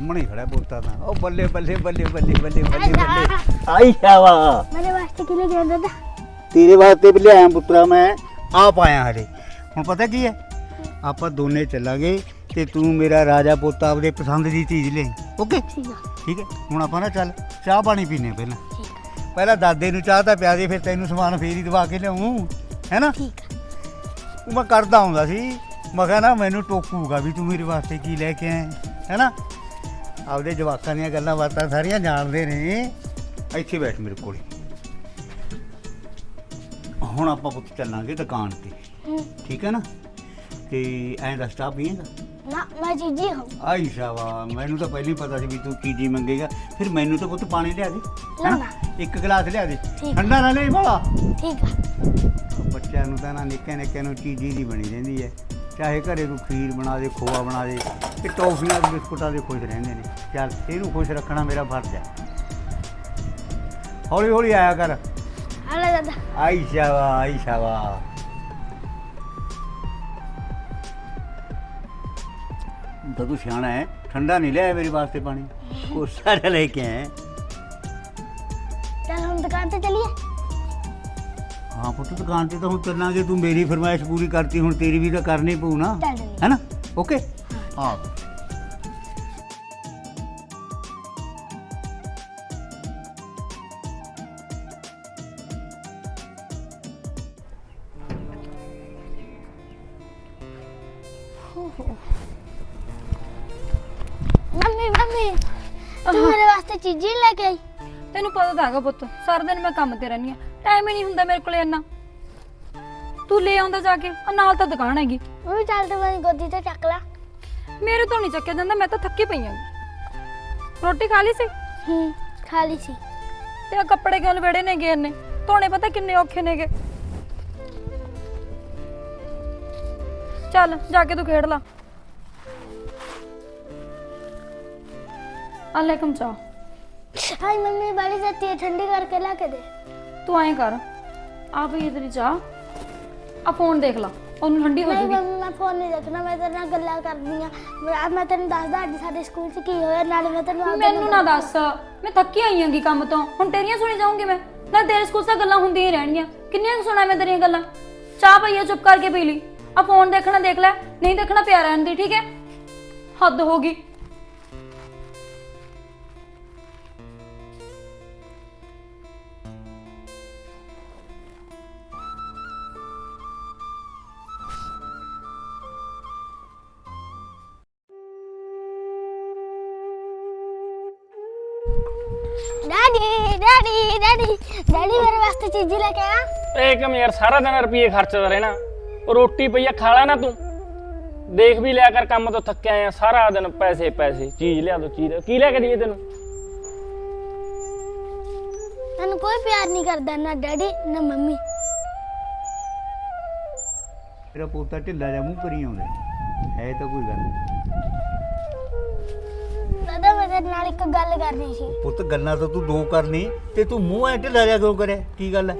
ਮਣੀ ਖੜਾ ਪੁੱਤਾ ਤਾਂ। ਉਹ ਬੱਲੇ ਬੱਲੇ ਬੱਲੇ ਬੱਲੇ ਬੱਲੇ ਬੱਲੇ ਬੱਲੇ। ਆਈ ਸ਼ਾਵਾ ਮੇਰੇ ਵਾਸਤੇ ਕਿਲੇ ਗਿਆ ਦਾਦਾ? ਤੇਰੇ ਵਾਸਤੇ ਵੀ ਲਿਆਇਆ ਪੁੱਤਰਾ ਮੈਂ। ਆਪ ਆਇਆ ਹਲੇ ਹੁਣ ਪਤਾ ਕੀ ਹੈ? ਆਪਾਂ ਦੋਨੇ ਚੱਲਾਂਗੇ ਤੇ ਤੂੰ ਮੇਰਾ ਰਾਜਾ ਪੁੱਤ ਆਪਦੇ ਪਸੰਦ ਦੀ ਚੀਜ਼ ਲੈ। ਓਕੇ? ਠੀਕ ਆ। ਠੀਕ ਹੈ? ਹੁਣ ਆਪਾਂ ਨਾ ਚੱਲ ਚਾਹ ਪਾਣੀ ਪੀਨੇ ਪਹਿਲਾਂ। ਪਹਿਲਾਂ ਦਾਦੇ ਨੂੰ ਚਾਹ ਤਾਂ ਪਿਆ ਦੇ ਫਿਰ ਤੈਨੂੰ ਸਮਾਨ ਫੇਰ ਹੀ ਦਵਾ ਕੇ ਲਿਆਉਂ ਹੈਨਾ ਠੀਕ ਆ। ਮੈਂ ਕਰਦਾ ਹੁੰਦਾ ਸੀ। ਮੈਂ ਕਿਹਾ ਨਾ ਮੈਨੂੰ ਟੋਕੂਗਾ ਵੀ ਤੂੰ ਮੇਰੇ ਵਾਸਤੇ ਕੀ ਲੈ ਕੇ ਆਇਆ ਹੈਨਾ ਆਪਦੇ ਜਵਾਕਾਂ ਦੀਆਂ ਗੱਲਾਂ ਬਾਤਾਂ ਸਾਰੀਆਂ ਜਾਣਦੇ ਨੇ। ਇੱਥੇ ਬੈਠ ਮੇਰੇ ਕੋਲ। ਹੁਣ ਆਪਾਂ ਪੁੱਤ ਚੱਲਾਂਗੇ ਦੁਕਾਨ ਤੇ। ਠੀਕ ਹੈ ਨਾ? ਤੇ ਐਂ ਚਾਹ ਪੀਏਗਾ ਨਾ ਮੈਂ ਚੀਜੀ ਹਾਂ। ਆਈ ਸ਼ਾਵਾ ਮੈਨੂੰ ਤਾਂ ਪਹਿਲਾਂ ਹੀ ਪਤਾ ਸੀ ਵੀ ਤੂੰ ਕੀ ਜੀ ਮੰਗੇਗਾ। ਫਿਰ ਮੈਨੂੰ ਤਾਂ ਪੁੱਤ ਪਾਣੀ ਲਿਆ ਦੇ ਹੈਨਾ? ਲਿਆਉਣਾ। ਇੱਕ ਗਲਾਸ ਲਿਆ ਦੇ। ਠੀਕ। ਠੰਡਾ ਨਾ ਲਈ ਬਾਲਾ ਠੀਕ ਆ। ਬੱਚਿਆਂ ਨੂੰ ਤਾਂ ਨਾ ਨਿੱਕੇ ਨਿੱਕੇ ਨੂੰ ਚੀਜ਼ੀ ਦੀ ਬਣੀ ਰਹਿੰਦੀ ਹੈ। ਚਾਹੇ ਘਰੇ ਕੋਈ ਖੀਰ ਬਣਾ ਦੇ ਖੋਆ ਬਣਾ ਦੇ ਤੇ ਟੌਫੀਆਂ ਤੇ ਬਿਸਕੁਟਾਂ ਦੇ ਖੁਸ਼ ਰਹਿੰਦੇ ਨੇ। ਚੱਲ ਇਹਨੂੰ ਖੁਸ਼ ਰੱਖਣਾ ਮੇਰਾ ਫਰਜ਼ ਹੈ। ਹੌਲੀ ਹੌਲੀ ਆਇਆ ਕਰ। ਹਲੇ ਦਾਦਾ। ਆਈ ਸ਼ਾਵਾ ਆਈ ਸ਼ਾਵਾ ਤਾਂ ਤੂੰ ਸਿਆਣਾ ਹੈ। ਠੰਡਾ ਨਹੀਂ ਲਿਆ ਮੇਰੇ ਵਾਸਤੇ ਪਾਣੀ। ਕੋਸਾ ਲੈ ਕੇ ਆਇਆ ਚੱਲ ਹੁਣ ਦੁਕਾਨ ਤੇ ਚਲੀਏ। ਹਾਂ ਪੁੱਤ ਦੁਕਾਨ ਤੇ ਤਾਂ ਹੁਣ ਚੱਲਾਂਗੇ ਤੂੰ ਮੇਰੀ ਫਰਮਾਇਸ਼ ਪੂਰੀ ਕਰਤੀ ਹੁਣ ਤੇਰੀ ਵੀ ਤਾਂ ਕਰਨੀ ਪਊ ਨਾ ਚੱਲ ਚੱਲੀਏ ਹੈ ਨਾ ਓਕੇ ਹਾਂ ਮੰਮੀ ਮੰਮੀ ਤੂੰ ਮੇਰੇ ਵਾਸਤੇ ਚੀਜ਼ੀ ਲੈ ਕੇ ਆਈ ਤੈਨੂੰ ਪਤਾ ਤਾਂ ਹੈਗਾ ਪੁੱਤ ਸਾਰਾ ਦਿਨ ਮੈਂ ਕੰਮ ਤੇ ਰਹਿੰਦੀ ਆ ਟਾਈਮ ਹੀ ਨਹੀਂ ਹੁੰਦਾ ਮੇਰੇ ਕੋਲੇ ਇੰਨਾ। ਤੂੰ ਲੈ ਆਉਂਦਾ ਜਾ ਕੇ ਆ ਨਾਲ ਤਾਂ ਦੁਕਾਨ ਹੈਗੀ। ਉਹ ਵੀ ਚੱਲ ਤੂੰ ਮੇਰੀ ਗੋਦੀ ਤੇ ਚੱਕ ਲਾ। ਮੇਰੇ ਤੋਂ ਨਹੀਂ ਚੱਕਿਆ ਜਾਂਦਾ ਮੈਂ ਤਾਂ ਥੱਕੀ ਪਈ ਆਂ ਰੋਟੀ ਖਾ ਲਈ ਸੀ? ਹੂੰ ਖਾਲੀ ਸੀ। ਤੇ ਆ ਕੱਪੜੇ ਕਿਉਂ ਲਵੇੜੇ ਨੇ ਗਏ ਨੇ ਧੋਣੇ ਪਤਾ ਕਿੰਨੇ ਔਖੇ ਨੇਗੇ। ਚੱਲ ਜਾ ਕੇ ਤੂੰ ਖੇਡ ਲਾ। ਅਲੈਕਮ ਚਾ ਹਾਈ ਮੰਮੀ ਬਾਲੀ ਜਾਂਦੀ ਹੈ ਠੰਡੀ ਕਰਕੇ ਲਾ ਕੇ ਦੇ। ਤੂੰ ਐਂ ਕਰ ਆ ਭਈ ਤੇਰੀ ਚਾਹ ਆ ਫੋਨ ਦੇਖ ਲਾ ਉਹਨੂੰ ਠੰਡੀ ਹੋ ਨਹੀਂ ਜੂਗੀ। ਮੰਮੀ ਮੈਂ ਫੋਨ ਨਹੀਂ ਦੇਖਣਾ ਮੈਂ ਤੇਰੇ ਨਾਲ ਗੱਲਾਂ ਕਰਦੀ ਆ ਮੈਂ ਮੈਂ ਤੈਨੂੰ ਦੱਸਦਾ ਅੱਜ ਸਾਡੇ ਸਕੂਲ 'ਚ ਕੀ ਹੋਇਆ ਨਾਲੇ ਮੈਂ ਤੈਨੂੰ ਆਪਦੇ ਮੈਨੂੰ ਨਾ ਦੱਸ ਮੈਂ ਥੱਕੀ ਆਈ ਆਂਗੀ ਕੰਮ ਤੋਂ। ਹੁਣ ਤੇਰੀਆਂ ਸੁਣੀ ਜਾਊਂਗੀ ਮੈਂ। ਨਾ ਤੇਰੇ ਸਕੂਲ ਦੀਆਂ ਗੱਲਾਂ ਹੁੰਦੀਆਂ ਹੀ ਰਹਿਣਗੀਆਂ ਕਿੰਨੀਆਂ ਕੁ ਸੁਣਾ ਮੈਂ ਤੇਰੀਆਂ ਗੱਲਾਂ? ਚਾਹ ਪਈਆ ਚੁੱਪ ਕਰਕੇ ਪੀ ਲਈ। ਆ ਫੋਨ ਦੇਖਣਾ ਦੇਖ ਲੈ ਨਹੀਂ ਦੇਖਣਾ ਪਿਆ ਰਹਿਣ ਦੀ ਠੀਕ ਹੈ? ਹੱਦ ਹੋ ਗਈ। ਡੈਡੀ ਮੇਰੇ ਵਾਸਤੇ ਚੀਜ਼ੀ ਲੈ ਕੇ ਆ। ਇਹ ਕੰਮ ਯਾਰ ਸਾਰਾ ਦਿਨ ਰੁਪਏ ਖਰਚਦਾ ਰਹਿਣਾ। ਉਹ ਰੋਟੀ ਪਈ ਆ ਖਾ ਲੈ ਨਾ ਤੂੰ। ਦੇਖ ਵੀ ਲਿਆ ਕਰ ਕੰਮ ਤੋਂ ਥੱਕਿਆ ਆ ਸਾਰਾ ਦਿਨ ਪੈਸੇ ਪੈਸੇ ਚੀਜ਼ ਲਿਆ ਦੋ ਚੀਜ਼। ਕੀ ਲੈ ਕੇ ਦਈਏ ਤੈਨੂੰ? ਤੈਨੂੰ ਕੋਈ ਪਿਆਰ ਨਹੀਂ ਕਰਦਾ ਨਾ ਡੈਡੀ ਨਾ ਮੰਮੀ। ਤੇਰਾ ਪੋਤਾ ਢਿੱਲਾ ਜਿਹਾ ਮੂੰਹ ਕਰੀ ਆਉਂਦਾ। ਹੈ ਤਾਂ ਕੋਈ ਗੱਲ ਨਹੀਂ ਦਾਦਾ ਮੈਂ ਤੇਰੇ ਨਾਲ ਇੱਕ ਗੱਲ ਕਰਨੀ ਸੀ। ਪੁੱਤ ਗੱਲਾਂ ਤਾਂ ਤੂੰ ਦੋ ਕਰਨੀ ਤੇ ਤੂੰ ਮੂੰਹ ਐ ਢਿੱਲਾ ਜਿਹਾ ਕਿਉਂ ਕਰਿਆ? ਕੀ ਗੱਲ ਹੈ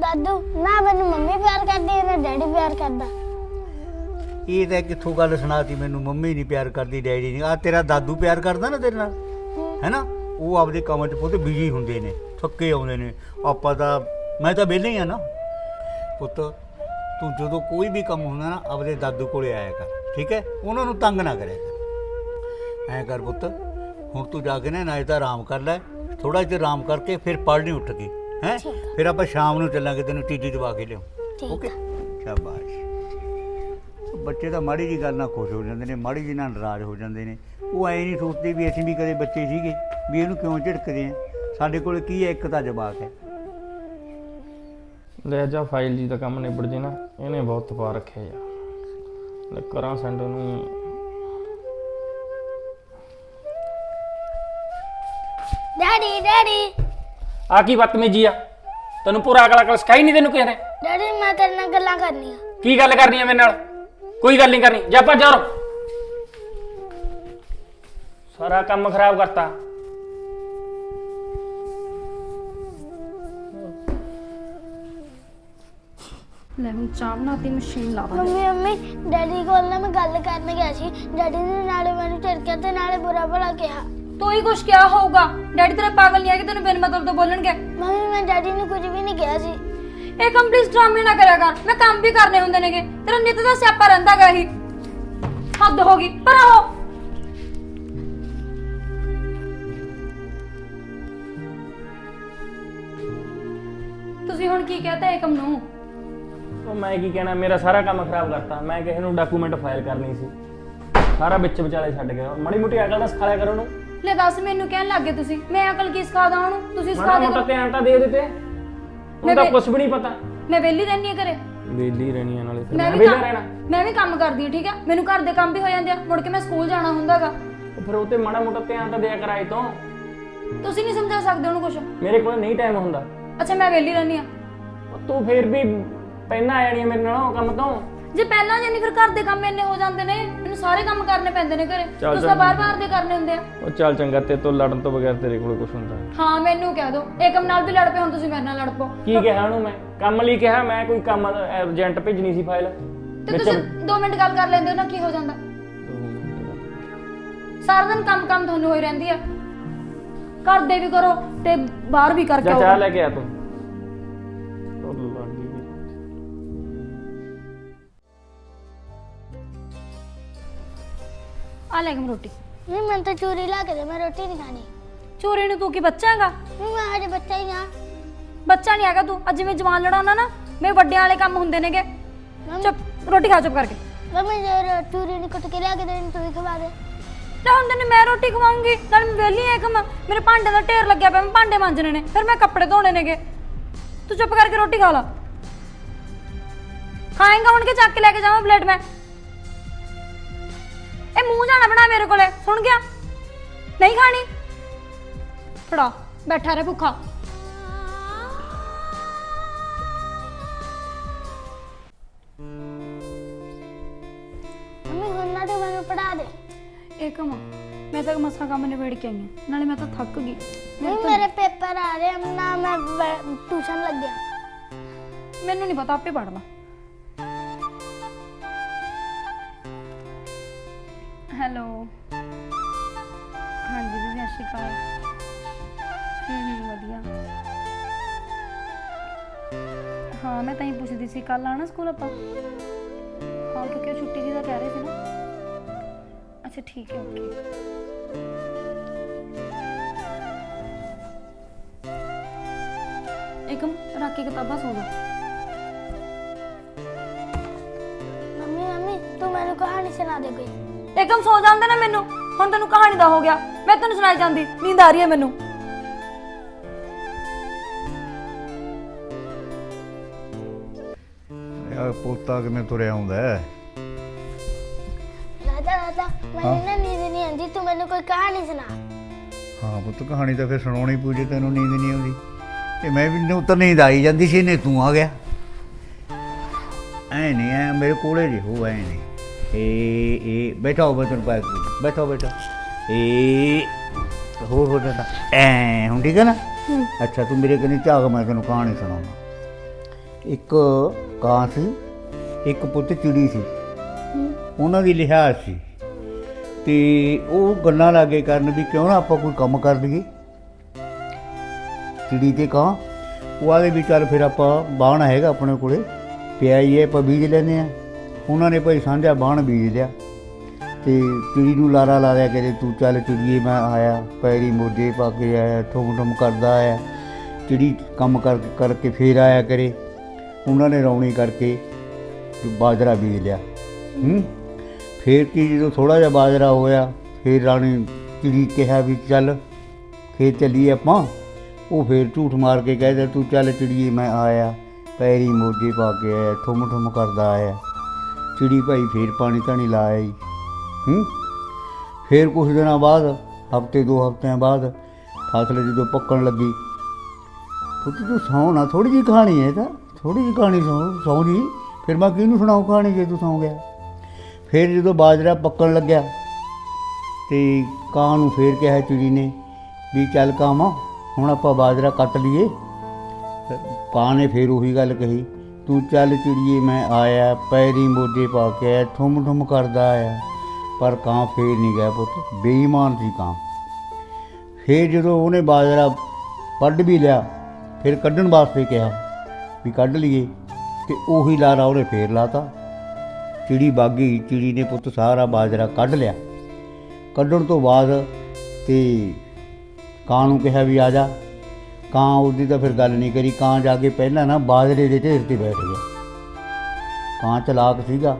ਦਾਦੂ ਨਾ ਮੈਨੂੰ ਮੰਮੀ ਪਿਆਰ ਕਰਦੀ ਹੈ ਨਾ ਡੈਡੀ ਪਿਆਰ ਕਰਦਾ। ਇਹ ਤਾਂ ਕਿੱਥੋਂ ਗੱਲ ਸੁਣਾਤੀ ਮੈਨੂੰ ਮੰਮੀ ਨਹੀਂ ਪਿਆਰ ਕਰਦੀ ਡੈਡੀ ਨਹੀਂ ਆ ਤੇਰਾ ਦਾਦੂ ਪਿਆਰ ਕਰਦਾ ਨਾ ਤੇਰੇ ਨਾਲ? ਹੈਨਾ? ਉਹ ਆਪਦੇ ਕੰਮ 'ਚ ਪੁੱਤ ਬਿਜ਼ੀ ਹੁੰਦੇ ਨੇ ਥੱਕੇ ਆਉਂਦੇ ਨੇ। ਆਪਾਂ ਤਾਂ ਮੈਂ ਤਾਂ ਵਿਹਲੇ ਹੀ ਆ ਨਾ। ਪੁੱਤ ਤੂੰ ਜਦੋਂ ਕੋਈ ਵੀ ਕੰਮ ਹੁੰਦਾ ਨਾ ਆਪਦੇ ਦਾਦੂ ਕੋਲੇ ਆਇਆ ਕਰ ਠੀਕ ਹੈ ਉਹਨਾਂ ਨੂੰ ਤੰਗ ਨਾ ਕਰਿਆ ਕਰ। ਐਂ ਕਰ ਪੁੱਤ ਹੁਣ ਤੂੰ ਜਾ ਕੇ ਨਾ ਨਾਲੇ ਤਾਂ ਆਰਾਮ ਕਰ ਲੈ ਥੋੜਾ ਜਿਹਾ ਆਰਾਮ ਕਰਕੇ ਫਿਰ ਪੜ੍ਹਨੀ ਉੱਠ ਕੇ ਹੈ? ਫਿਰ ਆਪਾਂ ਸ਼ਾਮ ਨੂੰ ਚੱਲਾਂਗੇ ਤੈਨੂੰ ਟੀਟੀ ਦਵਾ ਕੇ ਠੀਕ ਓਕੇ? ਸ਼ਾਬਾਸ਼। ਬੱਚੇ ਤਾਂ ਮਾੜੀ ਜੀ ਗੱਲ ਨਾਲ ਖੁਸ਼ ਹੋ ਜਾਂਦੇ ਨੇ ਮਾੜੀ ਜੀ ਨਾਲ ਨਾਰਾਜ਼ ਹੋ ਜਾਂਦੇ ਨੇ। ਉਹ ਐ ਨਹੀਂ ਸੋਚਦੇ ਵੀ ਅਸੀਂ ਵੀ ਕਦੇ ਬੱਚੇ ਸੀਗੇ ਵੀ ਇਹਨੂੰ ਕਿਉਂ ਝਿੜਕਦੇ ਆ? ਸਾਡੇ ਕੋਲ ਕੀ ਹੈ? ਇੱਕ ਤਾਂ ਜਵਾਕ ਹੈ। ਲੈ ਜਾ ਫਾਈਲ ਜੀ ਦਾ ਕੰਮ ਨਿਬੜ ਜੇ ਨਾ ਇਹਨੇ ਬਹੁਤ ਤਪਾ ਰੱਖਿਆ ਯਾਰ। ਲੈ ਕਰਾਂ ਸੈਂਡ ਨੂੰ ਡੈਡੀ ਡੈਡੀ। ਆ ਕੀ ਬਦਤਮੀਜੀ ਆ? ਤੈਨੂੰ ਪੂਰਾ ਅਕਲ ਅਕਲ ਸਿਖਾਈ ਨਹੀਂ ਤੈਨੂੰ ਕਿਸੇ ਨੇ? ਡੈਡੀ ਮੈਂ ਤੇਰੇ ਨਾਲ ਗੱਲਾਂ ਕਰਨੀਆਂ। ਕੀ ਗੱਲ ਕਰਨੀ ਆ ਮੇਰੇ ਨਾਲ? ਕੋਈ ਗੱਲ ਨਹੀਂ ਕਰਨੀ। ਜਾ ਭੱਜ ਜਾ ਉਰੋਂ। ਸਾਰਾ ਕੰਮ ਖਰਾਬ ਕਰਤਾ। ਲੈ ਹੁਣ ਚਾਹ ਬਣਾਤੀ ਮਸ਼ੀਨ ਲਾ ਦਾਂ ਮੰਮੀ ਮੰਮੀ ਡੈਡੀ ਕੋਲ ਨਾ ਮੈਂ ਗੱਲ ਕਰਨ ਗਿਆ ਸੀ। ਡੈਡੀ ਨੇ ਨਾਲੇ ਮੈਨੂੰ ਝਿੜਕਿਆ ਤੇ ਨਾਲੇ ਬੁਰਾ ਭਲਾ ਕਿਹਾ। ਤੂੰ ਹੀ ਕੁਛ ਕਿਹਾ ਹੋਊਗਾ। ਡੈਡੀ ਤੇਰਾ ਪਾਗਲ ਨਹੀਂ ਹੈ ਕਿ ਤੈਨੂੰ ਬਿਨ ਮਤਲਬ ਤੋਂ ਬੋਲਣਗੇ? ਮੰਮੀ ਮੈਂ ਡੈਡੀ ਨੂੰ ਕੁਝ ਵੀ ਨਹੀਂ ਕਿਹਾ ਸੀ। ਇਹ ਕੰਪਲੀਟ ਡਰਾਮੇ ਨਾ ਕਰਿਆ ਕਰ। ਮੈਂ ਕੰਮ ਵੀ ਕਰਨੇ ਹੁੰਦੇ ਨੇਗੇ। ਤੇਰਾ ਨਿੱਤ ਦਾ ਸਿਆਪਾ ਰਹਿੰਦਾਗਾ ਇਹੀ। ਹੱਦ ਹੋ ਗਈ। ਪਰ ਆਹੋ। ਤੁਸੀਂ ਹੁਣ ਕੀ ਕਹਤਾ ਏਕਮ ਨੂੰ? ਉਹ ਮੈਂ ਕੀ ਕਹਿਣਾ? ਮੇਰਾ ਸਾਰਾ ਕੰਮ ਖਰਾਬ ਕਰਤਾ। ਮੈਂ ਕਿਸੇ ਨੂੰ ਡਾਕੂਮੈਂਟ ਫਾਈਲ ਕਰਨੀ ਸੀ। ਸਾਰਾ ਵਿੱਚ ਵਿਚਾਲੇ ਛੱਡ ਗਿਆ। ਮਾੜੀ ਮੋਟੀ ਅਕਲ ਦਾ ਸਿਖਾਇਆ ਕਰੋ ਉਹਨੂੰ। ਲੈ ਦੱਸ ਮੈਨੂੰ ਕਹਿਣ ਲੱਗੇ ਤੁਸੀਂ? ਮੈਂ ਅਕਲ ਕੀ ਸਿਖਾਦਾ ਉਹਨੂੰ? ਤੁਸੀਂ ਸਿਖਾ ਮਾੜਾ ਦੇ ਮੋਟਾ ਧਿਆਨ ਤਾਂ ਦੇ ਦਿੱਤੇ। ਹੁਣ ਤਾਂ ਕੁਝ ਵੀ ਨਹੀਂ ਪਤਾ। ਮੈਂ ਵਿਹਲੀ ਰਹਿਣੀ ਆ ਘਰੇ। ਵੇਲੀ ਰਹਿਣੀ ਆ ਨਾਲੇ। ਫਿਰ ਮੈਂ ਵੀ ਵੇਲਾ ਕੰਮ- ਰਹਿਣਾ। ਮੈਂ ਵੀ ਕੰਮ ਕਰਦੀ ਹਾਂ ਠੀਕ ਹੈ ਮੈਨੂੰ ਘਰ ਦੇ ਕੰਮ ਵੀ ਹੋ ਜਾਂਦੇ ਆ। ਮੁੜ ਕੇ ਮੈਂ ਸਕੂਲ ਜਾਣਾ ਹੁੰਦਾਗਾ ਉਹ ਫਿਰ ਉਹ ਤੇ ਮਾੜਾ ਮੋਟਾ ਧਿਆਨ ਤਾਂ ਦਿਆ ਕਰਾਏ ਤੋਂ। ਤੁਸੀਂ ਨਹੀਂ ਸਮਝਾ ਸਕਦੇ ਉਹਨੂੰ ਕੁਝ ਮੇਰੇ ਕੋਲ ਨਹੀਂ ਟਾਈਮ ਹੁੰਦਾ। ਅੱਛਾ ਮੈਂ ਵਿਹਲੀ ਰਹਿਣੀ ਆ ਉਹ ਤੂੰ ਫੇਰ ਵੀ ਪਹਿਲਾਂ ਆ ਜਾਣੀ ਆ ਮੇਰੇ ਨਾਲ ਉਹ ਕੰਮ ਤੋਂ। ਜੇ ਪਹਿਲਾਂ ਜਾਨੀ ਫਿਰ ਘਰ ਦੇ ਕੰਮ ਇੰਨੇ ਹੋ ਜਾਂਦੇ ਨੇ। ਸਾਰੇ ਕੰਮ ਕਰਨੇ ਪੈਂਦੇ ਨੇ ਘਰੇ। ਚੱਲ ਤੁਸੀਂ ਤਾਂ ਬਾਰ-ਬਾਰ ਦੇ ਕਰਨੇ ਹੁੰਦੇ ਆ। ਉਹ ਚੱਲ ਚੰਗਾ ਤੇ ਤੋਂ ਲੜਨ ਤੋਂ ਬਗੈਰ ਤੇਰੇ ਕੋਲ ਕੁਝ ਹੁੰਦਾ। ਹਾਂ ਮੈਨੂੰ ਕਹਿ ਦਿਓ ਏਕਮ ਨਾਲ ਵੀ ਲੜ ਪਏ ਹੁਣ ਤੁਸੀਂ ਮੇਰੇ ਨਾਲ ਲੜ ਪਓ। ਕੀ ਕਿਹਾ ਉਹਨੂੰ ਮੈਂ? ਕੰਮ ਲਈ ਕਿਹਾ ਮੈਂ? ਕੋਈ ਕੰਮ ਏਜੰਟ ਭੇਜਣੀ ਸੀ ਫਾਈਲ ਤੇ ਤੁਸੀਂ 2 ਮਿੰਟ ਗੱਲ ਕਰ ਲੈਂਦੇ ਹੋ ਨਾ ਕੀ ਹੋ ਜਾਂਦਾ? ਸਾਰਾ ਦਿਨ ਕੰਮ ਕੰਮ ਤੁਹਾਨੂੰ ਹੋਈ ਰਹਿੰਦੀ ਆ। ਘਰ ਦੇ ਵੀ ਕਰੋ ਤੇ ਬਾਹਰ ਵੀ ਕਰਕੇ ਜਾ ਚਾਹ ਆਓ ਲੈ ਕੇ ਆ ਤੂੰ। ਉਹ ਲੱਗ ਗਈ। ਲੈ ਕੇ ਰੋਟੀ। ਨਹੀਂ ਮੈਂ ਤਾਂ ਚੂਰੀ ਲਾ ਕੇ ਦੇ ਮੈਂ ਰੋਟੀ ਨਹੀਂ ਖਾਣੀ। ਚੋਰੀ ਨੂੰ ਤੂੰ ਕੀ ਬੱਚਾ ਹੈਗਾ? ਨਹੀਂ ਮੈਂ ਹਜੇ ਬੱਚਾ ਹੀ ਆ ਬੱਚਾ ਨਹੀਂ ਹੈਗਾ ਤੂੰ। ਅੱਜ ਜਿਵੇਂ ਜਵਾਨ ਲੜਾਉਣਾ ਨਾ ਮੇਰੇ ਵੱਡਿਆਂ ਵਾਲੇ ਕੰਮ ਹੁੰਦੇ ਨੇਗੇ। ਚੁੱਪ ਰੋਟੀ ਖਾ ਚੁੱਪ ਕਰਕੇ। ਮੰਮੀ ਜੇ ਚੂਰੀ ਨਹੀਂ ਕੁੱਟ ਕੇ ਲਿਆ ਕੇ ਦੇਣੀ ਤੂੰ ਹੀ ਖਵਾ ਦੇ। ਤੇ ਹੁਣ ਤੈਨੂੰ ਮੈਂ ਰੋਟੀ ਖਵਾਉਂਗੀ ਨਾਲ ਮੈਂ ਵਿਹਲੀ ਐ ਕੰਮ ਮੇਰੇ ਭਾਂਡੇ ਦਾ ਢੇਰ ਲੱਗਿਆ ਪਿਆ ਮੈਂ ਭਾਂਡੇ ਮਾਂਜਣੇ ਨੇ ਫਿਰ ਮੈਂ ਕੱਪੜੇ ਧੋਣੇ ਨੇਗੇ। ਤੂੰ ਚੁੱਪ ਕਰਕੇ ਰੋਟੀ ਖਾ ਲਾ। ਖਾਏਂਗਾ ਹੁਣ ਕੇ ਚੱਕ ਕੇ ਲੈ ਕੇ ਜਾਵਾਂ ਪਲੇਟ ਮੈਂ? ਇਹ ਮੂੰਹ ਜਾਣਾ ਬਣਾ ਮੇਰੇ ਕੋਲੇ ਸੁਣ ਗਿਆ? ਨਹੀਂ ਖਾਣੀ? ਫੜਾ ਬੈਠਾ ਰਹਿ ਭੁੱਖਾ। ਮੰਮੀ ਹੁਣ ਨਾ ਤੂੰ ਮੈਨੂੰ ਪੜਾ ਦੇ। ਇਹ ਕੰਮ ਮੈਂ ਤਾਂ ਮਸਾਂ ਕੰਮ ਨਿਬੇੜ ਕੇ ਆਈ ਹਾਂ। ਨਾਲੇ ਮੈਂ ਤਾਂ ਥੱਕ ਗਈ। ਨਹੀਂ ਮੇਰੇ ਪੇਪਰ ਆ ਰਹੇ ਹਨ, ਨਾ ਮੈਂ ਟਿਊਸ਼ਨ ਲੱਗਿਆ। ਮੈਨੂੰ ਨਹੀਂ ਪਤਾ ਆਪੇ ਪੜ ਲਾ। ਤਾਂ ਹੀ ਪੁੱਛਦੀ ਸੀ ਕੱਲ ਆਣਾ ਸਕੂਲ ਆਪਾਂ? ਹਾਂ ਕਿਉਂਕਿ ਉਹ ਛੁੱਟੀ ਦੀ ਦਾ ਕਹਿ ਰਹੇ ਸੀ ਨਾ। ਅੱਛਾ ਠੀਕ ਹੈ ਓਕੇ। ਇੱਕਮ ਰੱਖ ਕੇ ਕਿਤਾਬਾਂ ਸੋ ਜਾ। ਮੰਮੀ ਮੰਮੀ ਤੂੰ ਮੈਨੂੰ ਕਹਾਣੀ ਸੁਣਾ ਦੇ ਕੋਈ। ਇੱਕਦਮ ਸੋ ਜਾਂਦਾ ਨਾ ਮੈਨੂੰ। ਹੁਣ ਤੈਨੂੰ ਕਹਾਣੀ ਦਾ ਹੋ ਗਿਆ। ਮੈਂ ਤੈਨੂੰ ਸੁਣਾਈ ਜਾਂਦੀ। ਨੀਂਦ ਆ ਰਹੀ ਹੈ ਮੈਨੂੰ। ਪੋਤਾ ਕਿਵੇਂ ਤੁਰਿਆ ਆਉਂਦਾ ਹੈ? ਰਾਜਾ ਰਾਜਾ ਮੈਨੂੰ ਨਾ ਨੀਂਦ ਨਹੀਂ ਆਉਂਦੀ ਤੂੰ ਮੈਨੂੰ ਕੋਈ ਕਹਾਣੀ ਸੁਣਾ। ਹਾਂ ਪੁੱਤ ਕਹਾਣੀ ਤਾਂ ਫਿਰ ਸੁਣਾਉਣੀ ਪੂਜੇ ਤੈਨੂੰ ਨੀਂਦ ਨਹੀਂ ਆਉਂਦੀ। ਤੇ ਮੈਂ ਵੀ ਨੂੰ ਤਾਂ ਨੀਂਦ ਆਈ ਜਾਂਦੀ ਸੀ ਨੇ ਤੂੰ ਆ ਗਿਆ। ਐ ਨਹੀਂ ਐ ਮੇਰੇ ਕੋਲੇ ਜੀ ਹੋ ਐ ਨਹੀਂ। ਏ ਏ ਬੈਠਾ ਹੋ ਬੈਠਾ ਪਾਇ ਬੈਠਾ ਬੈਠਾ ਏ ਹੋਰ ਹੋ ਜਾਂਦਾ ਐ ਹੁਣ ਠੀਕ ਹੈ ਨਾ? ਅੱਛਾ ਤੂੰ ਮੇਰੇ ਕਨੀ ਝਾਕ ਮੈਂ ਤੈਨੂੰ ਕਹਾਣੀ ਸੁਣਾਉਣਾ ਇੱਕ ਕਾਂ ਸੀ, ਇੱਕ ਪੁੱਤ ਚਿੜੀ ਸੀ। ਉਹਨਾਂ ਦੀ ਲਿਹਾਜ਼ ਸੀ। ਤੇ ਉਹ ਗੱਲਾਂ ਲਾਗੇ ਕਰਨ ਵੀ ਕਿਉਂ ਨਾ ਆਪਾਂ ਕੋਈ ਕੰਮ ਕਰ ਲਈਏ। ਚਿੜੀ ਤੇ ਕਾਂ, ਉਹ ਆਲੇ ਵੀ ਚੱਲ ਫਿਰ ਆਪਾਂ ਬਾਣ ਹੈਗਾ ਆਪਣੇ ਕੋਲੇ। ਪਿਆ ਹੀ ਹੈ, ਆਪਾਂ ਬੀਜ ਲੈਨੇ ਆ ਉਹਨਾਂ ਨੇ ਭਾਈ ਸਾਂਝਾ ਬਾਣ ਬੀਜ ਲਿਆ। ਤੇ ਚਿੜੀ ਨੂੰ ਲਾਰਾ ਲਾ ਲਿਆ ਕਿ ਤੂੰ ਚੱਲ ਚਿੜੀਏ, ਮੈਂ ਆਇਆ, ਪੈਰੀ ਮੋਢੇ ਪਾ ਕੇ ਆਇਆ ਠੁਮ ਠੁਮ ਕਰਦਾ ਆਇਆ। ਚਿੜੀ ਕੰਮ ਕਰ ਕਰਕੇ ਫੇਰ ਆਇਆ ਕਰੇ ਉਹਨਾਂ ਨੇ ਰੌਣੀ ਕਰਕੇ ਬਾਜਰਾ ਬੀਜ ਲਿਆ। ਹੂੰ? ਫੇਰ ਕੀ ਜਦੋਂ ਥੋੜਾ ਜਿਹਾ ਬਾਜਰਾ ਹੋਇਆ, ਫੇਰ ਰਾਣੀ ਚਿੜੀ ਕਿਹਾ ਵੀ ਚੱਲ ਖੇਤ ਚੱਲੀਏ ਆਪਾਂ। ਉਹ ਫੇਰ ਝੂਠ ਮਾਰ ਕੇ ਕਹਿੰਦਾ ਤੂੰ ਚੱਲ ਚਿੜੀਏ, ਮੈਂ ਆਇਆ। ਪੈਰੀ ਮੋਢੇ ਪਾ ਕੇ ਆਇਆ ਠੁਮ ਠੁਮ ਕਰਦਾ ਆਇਆ। ਚਿੜੀ ਭਾਈ ਫੇਰ ਪਾਣੀ ਧਾਣੀ ਲਾ ਆਈ। ਹੂੰ? ਫੇਰ ਕੁਝ ਦਿਨਾਂ ਬਾਅਦ, ਹਫ਼ਤੇ, ਦੋ ਹਫਤਿਆਂ ਬਾਅਦ ਫਸਲ ਜਦੋਂ ਪੱਕਣ ਲੱਗੀ, ਪੁੱਤ, ਤੂੰ ਸੌਂ ਨਾ ਥੋੜੀ ਜਿਹੀ ਕਹਾਣੀ ਹੈ ਤਾਂ। ਥੋੜੀ ਜਿਹੀ ਕਹਾਣੀ ਸੌਂ ਸੌਂ ਜੀ। ਫਿਰ ਮੈਂ ਕਿਹਨੂੰ ਸੁਣਾਉ ਕਹਾਣੀ ਜੇ ਤੂੰ ਸੌਂ ਗਿਆ? ਫਿਰ ਜਦੋਂ ਬਾਜਰਾ ਪੱਕਣ ਲੱਗਿਆ ਤੇ ਕਾਂ ਨੂੰ ਫੇਰ ਕਿਹਾ ਚਿੜੀ ਨੇ ਵੀ ਚੱਲ ਕਾਮਾ ਹੁਣ ਆਪਾਂ ਬਾਜਰਾ ਕੱਟ ਲਈਏ। ਕਾਂ ਨੇ ਫੇਰ ਉਹੀ ਗੱਲ ਕਹੀ, ਤੂੰ ਚੱਲ ਚਿੜੀਏ, ਮੈਂ ਆਇਆ, ਪੈਰੀ ਮੋਢੇ ਪਾ ਕੇ ਆਇਆ ਠੁੰਮ ਠੁੰਮ ਕਰਦਾ ਆਇਆ। ਪਰ ਕਾਂ ਫੇਰ ਨਹੀਂ ਗਿਆ ਪੁੱਤ, ਬੇਈਮਾਨ ਸੀ ਕਾਂ। ਫੇਰ ਜਦੋਂ ਉਹਨੇ ਬਾਜਰਾ ਵੱਢ ਵੀ ਲਿਆ, ਫਿਰ ਕੱਢਣ ਵਾਸਤੇ ਕਿਹਾ ਵੀ ਕੱਢ ਲਈਏ ਤੇ ਉਹੀ ਲਾਰਾ ਉਹਨੇ ਫੇਰ ਲਾਤਾ। ਚਿੜੀ ਬਾਗੀ, ਚਿੜੀ ਨੇ ਪੁੱਤ ਸਾਰਾ ਬਾਜਰਾ ਕੱਢ ਲਿਆ। ਕੱਢਣ ਤੋਂ ਬਾਅਦ ਤੇ ਕਾਂ ਨੂੰ ਕਿਹਾ ਵੀ ਆ ਜਾ। ਕਾਂ ਉਹਦੀ ਤਾਂ ਫਿਰ ਗੱਲ ਨਹੀਂ ਕਰੀ। ਕਾਂ ਜਾ ਕੇ ਪਹਿਲਾਂ ਨਾ ਬਾਜਰੇ ਦੇ ਢੇਰ ਤੇ ਬੈਠ ਗਿਆ। ਕਾਂ ਚਲਾਕ ਸੀਗਾ।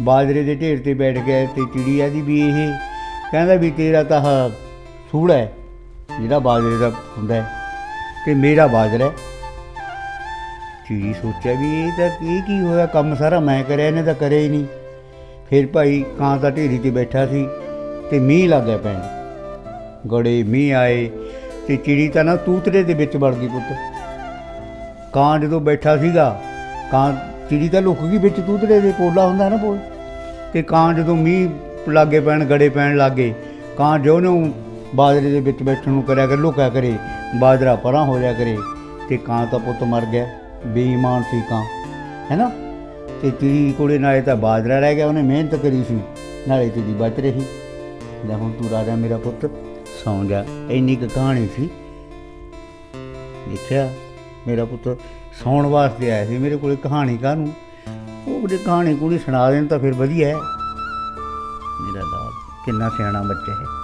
ਬਾਜਰੇ ਦੇ ਢੇਰ ਤੇ ਬੈਠ ਗਿਆ ਤੇ ਚਿੜੀ ਆਦੀ ਵੀ ਇਹ ਕਹਿੰਦਾ ਵੀ ਤੇਰਾ ਤਾਂ ਆਹ ਸੂੜਾ ਹੈ, ਜਿਹੜਾ ਬਾਜਰੇ ਦਾ ਹੁੰਦਾ ਹੈ, ਤੇ ਮੇਰਾ ਬਾਜਰਾ ਹੈ। ਚਿੜੀ ਸੋਚਿਆ ਵੀ ਇਹ ਤਾਂ ਇਹ ਕੀ ਹੋਇਆ? ਕੰਮ ਸਾਰਾ ਮੈਂ ਕਰਿਆ, ਇਹਨੇ ਤਾਂ ਕਰਿਆ ਹੀ ਨਹੀਂ। ਫਿਰ ਭਾਈ ਕਾਂ ਤਾਂ ਢੇਰੀ ਤੇ ਬੈਠਾ ਸੀ ਤੇ ਮੀਂਹ ਲੱਗ ਪੈਣ। ਗੜੇ ਮੀਂਹ ਆਏ ਤੇ ਚਿੜੀ ਤਾਂ ਨਾ ਤੂਤਰੇ ਦੇ ਵਿੱਚ ਵੜ ਗਈ ਪੁੱਤ। ਕਾਂ ਜਦੋਂ ਬੈਠਾ ਸੀਗਾ, ਕਾਂ ਚਿੜੀ ਤਾਂ ਲੁਕ ਗਈ ਵਿੱਚ ਤੂਤਰੇ ਦੇ ਪੋਲਾ ਹੁੰਦਾ ਨਾ ਪੋਲ ਤੇ ਕਾਂ ਜਦੋਂ ਮੀਂਹ ਲਾਗੇ ਪੈਣ, ਗੜੇ ਪੈਣ ਲਾਗੇ, ਕਾਂ ਜੋ ਨੂੰ ਬਾਜਰੇ ਦੇ ਵਿੱਚ ਬੈਠਣ ਨੂੰ ਕਰਿਆ ਕਰ, ਲੁਕਿਆ ਕਰੇ, ਬਾਜਰਾ ਪਰਾਂ ਹੋ ਜਾ ਕਰੇ ਤੇ ਕਾਂ ਤਾਂ ਪੁੱਤ ਮਰ ਗਿਆ। ਬੇਈਮਾਨ ਸੀ ਕਾਂ ਹੈਨਾ? ਤੇ ਚਿੜੀ ਕੋਲੇ ਨਾਲੇ ਤਾਂ ਬਾਜਰਾ ਰਹਿ ਗਿਆ, ਉਹਨੇ ਮਿਹਨਤ ਕਰੀ ਸੀ, ਨਾਲੇ ਚਿੜੀ ਬਚ ਰਹੀ। ਲੈ ਹੁਣ ਤੂੰ ਰਾਜਾ ਮੇਰਾ ਪੁੱਤ, ਸੌਂ ਜਾ। ਇੰਨੀ ਕੁ ਕਹਾਣੀ ਸੀ। ਦੇਖਿਆ, ਮੇਰਾ ਪੁੱਤ ਸੌਣ ਵਾਸਤੇ ਆਇਆ ਸੀ, ਮੇਰੇ ਕੋਲੇ ਕਹਾਣੀ ਕਾਹਨੂੰ? ਉਹ ਜੇ ਕਹਾਣੀ ਕੁੜੀ ਸੁਣਾ ਦੇਣ ਤਾਂ ਫਿਰ ਵਧੀਆ ਹੈ। ਮੇਰਾ ਦਾ ਕਿੰਨਾ ਸਿਆਣਾ ਬੱਚਾ ਹੈ।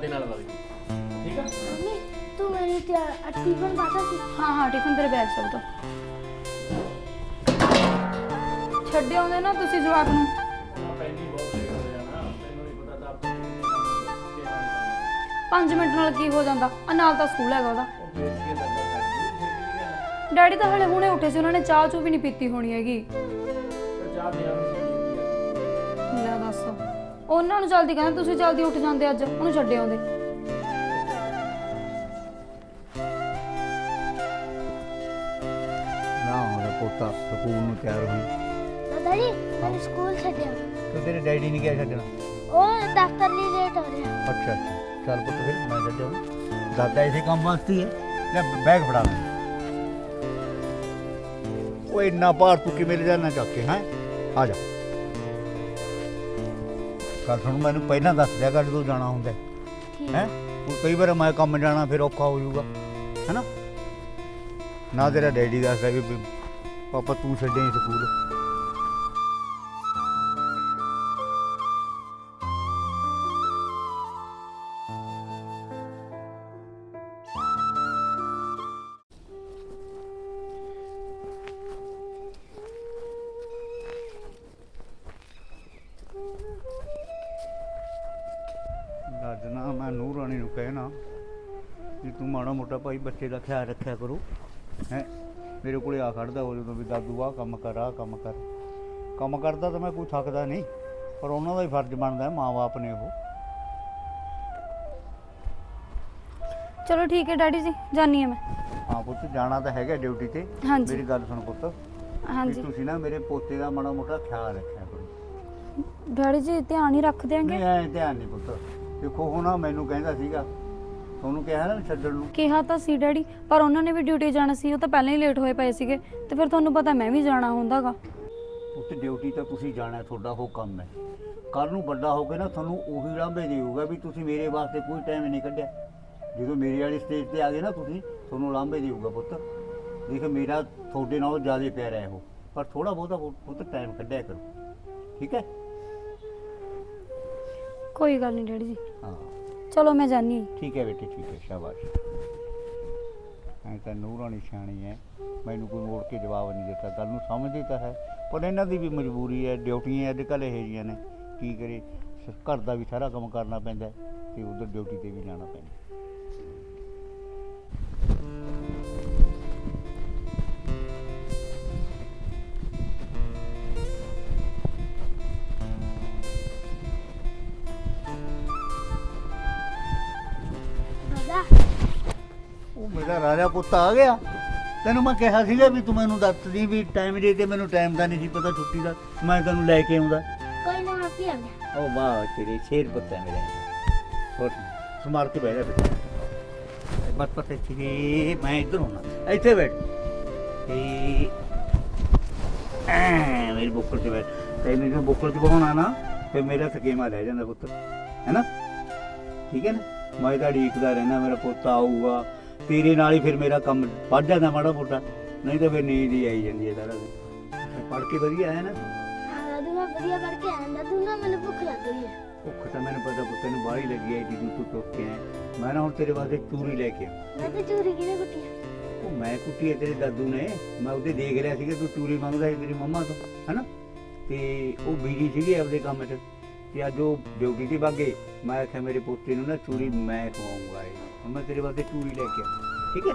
ਦਾਦੇ ਨਾਲ ਵਗ ਜੀ। ਠੀਕ ਆ? ਮੰਮੀ ਤੂੰ ਮੇਰੀ ਤੇ ਟਿਫਨ ਪਾਤਾ ਸੀ। ਹਾਂ ਹਾਂ ਟਿਫਨ ਤੇਰੇ ਬੈਗ ਚ ਬਤਾ ਛੱਡੇ ਆਉਂਦੇ ਨਾ ਤੁਸੀਂ ਜਵਾਕ ਨੂੰ। ਪਹਿਲੀ ਬਹੁਤ ਲੇਟ ਹੋ ਜਾਣਾ ਤੈਨੂੰ ਨਹੀਂ ਪਤਾ ਤਾਂ ਆਪਾਂ 5 ਮਿੰਟ ਨਾਲ ਕੀ ਹੋ ਜਾਂਦਾ? ਆ ਨਾਲ ਤਾਂ ਸਕੂਲ ਹੈਗਾ ਉਹਦਾ। ਡੈਡੀ ਤਾਂ ਹਲੇ ਹੁਣੇ ਉੱਠੇ ਸੀ ਉਹਨਾਂ ਨੇ ਚਾਹ ਚੂ ਵੀ ਨਹੀਂ ਪੀਤੀ ਹੋਣੀ ਹੈਗੀ। ਲੈ ਦੱਸ। ਉਹਨਾਂ ਨੂੰ ਜਲਦੀ ਕਹਿੰਦਾ ਤੁਸੀਂ ਜਲਦੀ ਉੱਠ ਜਾਂਦੇ ਅੱਜ ਉਹਨੂੰ ਛੱਡੇ ਆਉਂਦੇ। ਨਾ ਹੋਣਾ ਪੋਤਾ ਸਕੂਲ ਨੂੰ ਤਿਆਰ ਹੋਈ। ਡੈਡੀ ਮੈਨੂੰ ਸਕੂਲ ਛੱਡਿਆ ਤੇ ਤੇਰੇ ਡੈਡੀ ਨੇ ਕਿਹਾ ਛੱਡਣਾ? ਉਹ ਦਫ਼ਤਰ ਲਈ ਲੇਟ ਹੋ ਰਿਹਾ। ਅੱਛਾ ਅੱਛਾ। ਚੱਲ ਪੁੱਤ ਫਿਰ ਮੈਂ ਛੱਡਿਆ ਦਾਦਾ ਇਸੇ ਕੰਮ ਵਾਸਤੇ ਹੀ ਹੈ। ਲੈ ਬੈਗ ਫੜਾ। ਲੈ ਉਹ ਇੰਨਾ ਭਾਰ ਤੂੰ ਕਿਵੇਂ ਲੈ ਜਾਣਾ ਚੱਕ ਕੇ ਹੈ? ਆ ਜਾ। ਕੱਲ ਸੁਣ ਮੈਨੂੰ ਪਹਿਲਾਂ ਦੱਸ ਦਿਆ ਕਰ ਜਦੋਂ ਜਾਣਾ ਹੁੰਦਾ ਹੈ। ਉਹ ਕਈ ਵਾਰ ਮੈਂ ਕੰਮ ਜਾਣਾ ਫਿਰ ਔਖਾ ਹੋ ਜਾਊਗਾ। ਹੈਨਾ? ਨਾ ਤੇਰਾ ਡੈਡੀ ਦੱਸਦਾ ਵੀ ਪਾਪਾ ਤੂੰ ਛੱਡੇ ਸਕੂਲ। ਮੋਟਾ ਭਾਈ ਬੱਚੇ ਦਾ ਖਿਆਲ ਰੱਖਿਆ ਕਰੋ। ਹੈ? ਮੇਰੇ ਕੋਲੇ ਆ ਖੜਦਾ ਉਹ ਜਦੋਂ ਵੀ ਦਾਦੂ ਆਹ ਕੰਮ ਕਰ ਆਹ ਕੰਮ ਕਰ। ਕੰਮ ਕਰਦਾ ਤਾਂ ਮੈਂ ਕੋਈ ਥੱਕਦਾ ਨਹੀਂ ਪਰ ਉਹਨਾਂ ਦਾ ਹੀ ਫਰਜ਼ ਬਣਦਾ ਹੈ ਮਾਂ-ਬਾਪ ਨੇ ਉਹ। ਚਲੋ ਠੀਕ ਹੈ ਡੈਡੀ ਜੀ ਜਾਨੀ ਆ ਮੈਂ। ਹਾਂ ਪੁੱਤ ਜਾਣਾ ਤਾਂ ਹੈਗਾ ਡਿਊਟੀ ਤੇ। ਹਾਂਜੀ। ਮੇਰੀ ਗੱਲ ਸੁਣ ਪੁੱਤ। ਵੀ ਹਾਂਜੀ। ਤੁਸੀਂ ਨਾ ਮੇਰੇ ਪੋਤੇ ਦਾ ਮਾੜਾ ਮੋਟਾ ਖਿਆਲ ਰੱਖਿਆ ਕਰੋ। ਡੈਡੀ ਜੀ ਧਿਆਨ ਹੀ ਰੱਖ ਦਿਆਂਗੇ। ਨਹੀਂ ਐ ਧਿਆਨ ਨਹੀਂ ਪੁੱਤ। ਦੇਖੋ ਹੁਣ ਆਹ ਮੈਨੂੰ ਕਹਿੰਦਾ ਸੀਗਾ ਤੁਹਾਨੂੰ ਕਿਹਾ ਨਾ ਛੱਡਣ ਨੂੰ? ਕਿਹਾ ਤਾਂ ਸੀ ਡੈਡੀ ਪਰ ਉਹਨਾਂ ਨੇ ਵੀ ਡਿਊਟੀ ਜਾਣਾ ਸੀ ਉਹ ਤਾਂ ਪਹਿਲਾਂ ਹੀ ਲੇਟ ਹੋਏ ਪਏ ਸੀਗੇ ਤੇ ਫਿਰ ਤੁਹਾਨੂੰ ਪਤਾ ਮੈਂ ਵੀ ਜਾਣਾ ਹੁੰਦਾਗਾ। ਉੱਥੇ ਡਿਊਟੀ ਤਾਂ ਤੁਸੀਂ ਜਾਣਾ ਤੁਹਾਡਾ ਉਹ ਕੰਮ ਹੈ। ਕੱਲ ਨੂੰ ਵੱਡਾ ਹੋ ਕੇ ਨਾ ਤੁਹਾਨੂੰ ਉਹੀ ਲਾਂਭੇ ਦੇਊਗਾ ਵੀ ਤੁਸੀਂ ਮੇਰੇ ਵਾਸਤੇ ਕੋਈ ਟਾਈਮ ਨਹੀਂ ਕੱਢਿਆ। ਜਦੋਂ ਮੇਰੇ ਵਾਲੀ ਸਟੇਜ ਤੇ ਆ ਗਏ ਨਾ ਤੁਸੀਂ ਤੁਹਾਨੂੰ ਲਾਂਭੇ ਦੇਊਗਾ ਪੁੱਤ। ਦੇਖ ਮੇਰਾ ਤੁਹਾਡੇ ਨਾਲੋਂ ਜ਼ਿਆਦਾ ਪਿਆਰਾ ਹੈ ਉਹ ਪਰ ਥੋੜਾ ਬਹੁਤਾ ਪੁੱਤ ਟਾਈਮ ਕੱਢਿਆ ਕਰੋ। ਠੀਕ ਹੈ? ਕੋਈ ਗੱਲ ਨਹੀਂ ਡੈਡੀ ਜੀ। ਹਾਂ। ਚਲੋ ਮੈਂ ਜਾਨੀ ਠੀਕ ਹੈ ਬੇਟੇ, ਠੀਕ ਹੈ, ਸ਼ਾਬਾਸ਼। ਐਂ ਤਾਂ ਨੂਰਾਨੀ ਸਿਆਣੀ ਹੈ ਮੈਨੂੰ ਕੋਈ ਮੋੜ ਕੇ ਜਵਾਬ ਨਹੀਂ ਦਿੱਤਾ। ਗੱਲ ਨੂੰ ਸਮਝਦੀ ਤਾਂ ਹੈ, ਪਰ ਇਹਨਾਂ ਦੀ ਵੀ ਮਜਬੂਰੀ ਹੈ ਡਿਊਟੀਆਂ ਅੱਜ ਕੱਲ੍ਹ ਇਹੋ ਜਿਹੀਆਂ ਨੇ। ਕੀ ਕਰੇ ਸ- ਘਰ ਦਾ ਵੀ ਸਾਰਾ ਕੰਮ ਕਰਨਾ ਪੈਂਦਾ ਹੈ ਤੇ ਉਧਰ ਡਿਊਟੀ ਤੇ ਵੀ ਜਾਣਾ ਪੈਂਦਾ ਮੇਰਾ ਰਾਜਾ ਪੁੱਤ ਆ ਗਿਆ। ਤੈਨੂੰ ਮੈਂ ਕਿਹਾ ਸੀਗਾ ਵੀ ਤੂੰ ਮੈਨੂੰ ਦੱਸਦੀ ਵੀ ਟਾਈਮ ਦੇ ਤੇ ਮੈਨੂੰ ਟਾਈਮ ਦਾ ਨਹੀਂ ਸੀ ਪਤਾ ਛੁੱਟੀ ਦਾ। ਮੈਂ ਤੈਨੂੰ ਲੈ ਕੇ ਆਉਂਦਾ। ਕੋਈ ਨਾ ਆਪੀ ਆ ਗਿਆ। ਉਹ ਵਾਹ ਤੇਰੇ ਸ਼ੇਰ ਪੁੱਤ ਹੈ ਮੇਰੇ। ਹੋਰ ਸਮਾਰ ਕੇ ਬਹਿ ਜਾ ਬੇਟਾ ਬਸ ਇੱਥੇ ਹੀ, ਮੈਂ ਇੱਧਰ ਹੋਣਾ ਇੱਥੇ ਬੈਠ। ਤੇ ਐ ਮੇਰੀ ਬੁੱਕਲ 'ਚ ਬੈਠ। ਤੈਨੂੰ ਜੇ ਬੁੱਕਲ 'ਚ ਬਹਾਉਣਾ ਨਾ ਤੇ ਮੇਰਾ ਸਕੇਮਾ ਲੈ ਜਾਂਦਾ ਪੁੱਤ। ਹੈਨਾ ਠੀਕ ਹੈ ਨਾ? ਮੈਂ ਤਾਂ ਢੀਕਦਾ ਰਹਿਣਾ ਮੇਰਾ ਪੁੱਤ ਆਊਗਾ। ਤੇਰੇ ਨਾਲ ਹੀ ਫਿਰ ਮੇਰਾ ਕੰਮ ਵੱਧ ਜਾਂਦਾ ਮਾੜਾ ਮੋਟਾ ਨਹੀਂ ਤਾਂ ਫਿਰ ਨੀਂਦ ਹੀ ਆਈ ਜਾਂਦੀ ਹੈ ਸਾਰਾ ਦਿਨ। ਪੜ੍ਹ ਕੇ ਵਧੀਆ ਹੈ ਨਾ? ਦਾਦੂ ਮੈਂ ਵਧੀਆ ਪੜ ਕੇ ਆਇਆ ਦਾਦੂ ਨਾ ਮੈਨੂੰ ਭੁੱਖ ਲੱਗ ਰਹੀ ਹੈ। ਭੁੱਖ ਤਾਂ ਮੈਨੂੰ ਪਤਾ ਪੁੱਤ ਨੂੰ ਬਾਹਲੀ ਲੱਗੀ ਹੈ ਜਦੋਂ ਤੂੰ ਟੁੱਟ ਕੇ ਆਇਆ। ਮੈਂ ਨਾ ਹੁਣ ਤੇਰੇ ਵਾਸਤੇ ਚੂਰੀ ਲੈ ਕੇ ਆਇਆ ਮੈਂ ਤਾਂ ਚੋਰੀ ਕਿਹਨੇ ਕੁੱਟੀ ਉਹ ਮੈਂ ਕੁੱਟੀ ਹੈ ਤੇਰੇ ਦਾਦੂ ਨੇ। ਮੈਂ ਉਹਦੇ ਦੇਖ ਰਿਹਾ ਸੀਗਾ ਤੂੰ ਚੂਰੀ ਮੰਗਦਾ ਸੀ ਤੇਰੀ ਮੰਮਾ ਤੋਂ ਹੈਨਾ? ਤੇ ਉਹ ਬੀਜੀ ਸੀਗੀ ਆਪਦੇ ਕੰਮ 'ਚ। ਤੇ ਅੱਜ ਉਹ ਡਿਊਟੀ ਤੇ ਬਾਗੇ ਮੈਂ ਆਖਿਆ ਮੇਰੇ ਪੋਤੇ ਨੂੰ ਨਾ ਚੂਰੀ ਮੈਂ ਖਵਾਉਂਗਾ ਇਹ। ਹੁਣ ਮੈਂ ਤੇਰੇ ਵਾਸਤੇ ਚੂਰੀ ਲੈ ਕੇ ਆਇਆ ਠੀਕ ਹੈ?